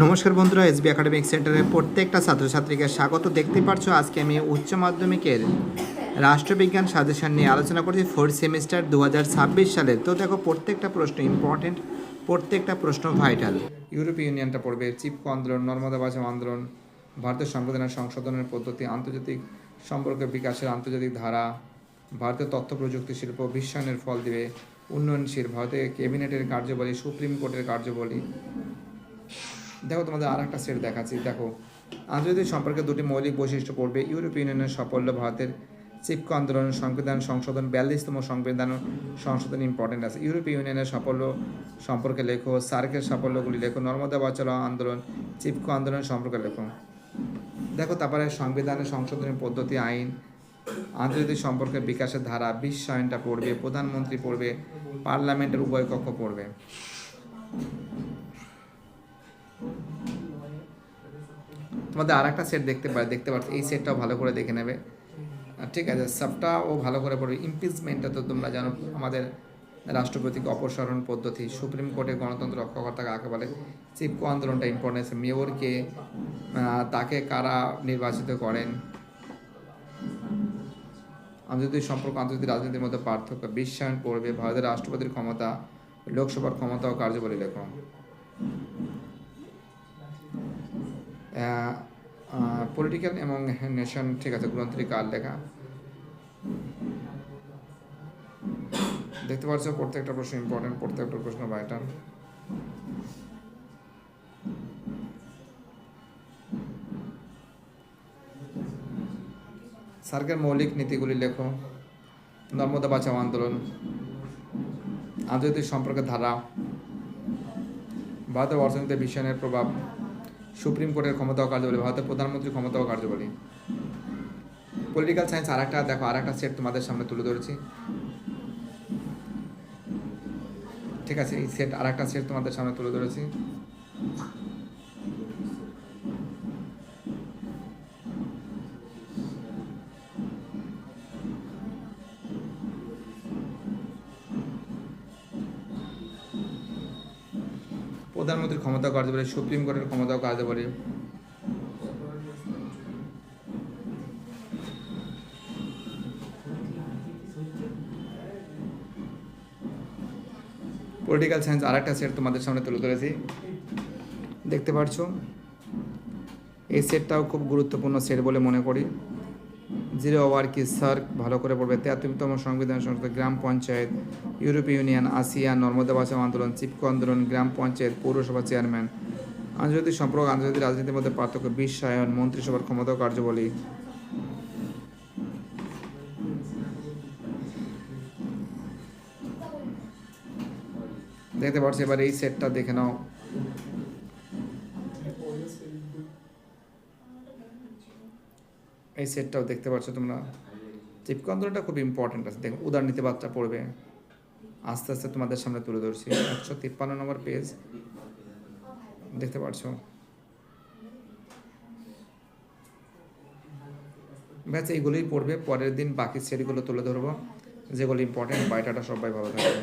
নমস্কার বন্ধুরা, SB academic সেন্টারের প্রত্যেকটা ছাত্রছাত্রীকে স্বাগত। দেখতে পারছ আজকে আমি উচ্চ মাধ্যমিকের রাষ্ট্রবিজ্ঞান সাজেশন নিয়ে আলোচনা করছি ফোর্থ সেমিস্টার দু সালের তো দেখো, প্রত্যেকটা প্রশ্ন ইম্পর্টেন্ট প্রত্যেকটা প্রশ্ন ভাইটাল ইউরোপীয় ইউনিয়নটা পড়বে চিপকো আন্দোলন, নর্মদা বাঁচাও আন্দোলন, ভারতের সংবিধানের সংশোধনের পদ্ধতি, আন্তর্জাতিক সম্পর্ক বিকাশের আন্তর্জাতিক ধারা, ভারতের তথ্য প্রযুক্তি শিল্প বিশ্বায়নের ফল দিবে, উন্নয়নশীল, ভারতের ক্যাবিনেটের কার্যবলী, সুপ্রিম কোর্টের কার্যবলী দেখো তোমাদের আর একটা সেট দেখাচ্ছি। দেখো, আন্তর্জাতিক সম্পর্কে দুটি মৌলিক বৈশিষ্ট্য পড়বে। ইউরোপীয় ইউনিয়নের সাফল্য, ভারতের চিপকো আন্দোলন, সংবিধান সংশোধন, বিয়াল্লিশতম সংবিধান সংশোধন ইম্পর্টেন্ট আছে। ইউরোপীয় ইউনিয়নের সাফল্য সম্পর্কে লেখো, সার্কের সাফল্যগুলি লেখো, নর্মদা বাচালো আন্দোলন, চিপকো আন্দোলন সম্পর্কে লেখো। দেখো, তারপরে সংবিধানের সংশোধনের পদ্ধতি, আইন, আন্তর্জাতিক সম্পর্কের বিকাশের ধারা বিশ্বায়নটা পড়বে, প্রধানমন্ত্রী পড়বে, পার্লামেন্টের উভয় কক্ষ পড়বে। তোমাদের আর একটা সেট দেখতে পারে দেখতে পাচ্ছ এই সেটটাও ভালো করে দেখে নেবে। ঠিক আছে সবটাও ভালো করে পড়বে। ইমপিচমেন্টটা তো তোমরা জানো, আমাদের রাষ্ট্রপতিকে অপসারণ পদ্ধতি। সুপ্রিম কোর্টে গণতন্ত্র রক্ষাকর্তা কাকে বলে? চিপকো আন্দোলনটা ইম্পর্টেন্স মেয়রকে তাকে কারা নির্বাচিত করেন? আন্তর্জাতিক সম্পর্ক, আন্তর্জাতিক রাজনীতির মধ্যে পার্থক্য। বিশ্বায়ন পড়বে ভারতের রাষ্ট্রপতির ক্ষমতা, লোকসভার ক্ষমতা ও কার্যবলী লেখো পলিটিক্যাল এবং নেশন ঠিক আছে গ্রন্থটি কার লেখা দেখতে পাচ্ছ, প্রত্যেকটা প্রশ্ন ইম্পর্টেন্ট প্রত্যেকটা প্রশ্ন ভাইটাল সার্কের মৌলিক নীতিগুলি লেখো। নর্মদা বাঁচাও আন্দোলন। আন্তর্জাতিক সম্পর্কের ধারা। ভারতের অর্থনীতিতে বিশ্বায়নের প্রভাব। সুপ্রিম কোর্টের ক্ষমতাও ও কার্যবলী ভারতের প্রধানমন্ত্রীর ক্ষমতাও কার্যকরী। পলিটিক্যাল সায়েন্স আর একটা দেখো আর একটা সেট তোমাদের সামনে তুলে ধরেছি। ঠিক আছে, এই সেট আর একটা সেট তোমাদের সামনে তুলে ধরেছি। প্রধানমন্ত্রীর ক্ষমতা ও কার্যবলী সুপ্রিম কোর্টের ক্ষমতাও ও কার্যবলী পলিটিক্যাল সায়েন্স আর একটা সেট তোমাদের সামনে তুলে ধরেছি। দেখতে পারছ? এই সেটটাও খুব গুরুত্বপূর্ণ সেট বলে মনে করি। জিরো ওয়ার কি সার্ক ভালো করে পড়বে তেয়াত্তরতম সংবিধান সংস্থা গ্রাম পঞ্চায়েত, ইউরোপীয় ইউনিয়ন, আসিয়া, নর্মদা বাঁচাও আন্দোলন চিপকো আন্দোলন, গ্রাম পঞ্চায়েত, পৌরসভা চেয়ারম্যান, আন্তর্জাতিক সম্পর্ক, আন্তর্জাতিক রাজনীতির মধ্যে পার্থক্য বিশ্বায়ন মন্ত্রিসভার ক্ষমতা কার্যবলী। দেখতে পাচ্ছি, এবার এই সেটটা দেখে নাও। এই সেটটাও দেখতে পাচ্ছ তোমরা। চিপকো আন্দোলনটা খুব ইম্পর্টেন্ট আছে। দেখো উদার নীতিবাদটা পড়বে। আস্তে আস্তে তোমাদের সামনে তুলে ধরছি। একশো তিপ্পান্ন নম্বর পেজ দেখতে পাচ্ছ? ব্যাস, এইগুলোই পড়বে। পরের দিন বাকি সেটগুলো তুলে ধরবো। যেগুলো ইম্পর্টেন্ট বাইটাটা সবাই ভালো থাকবে।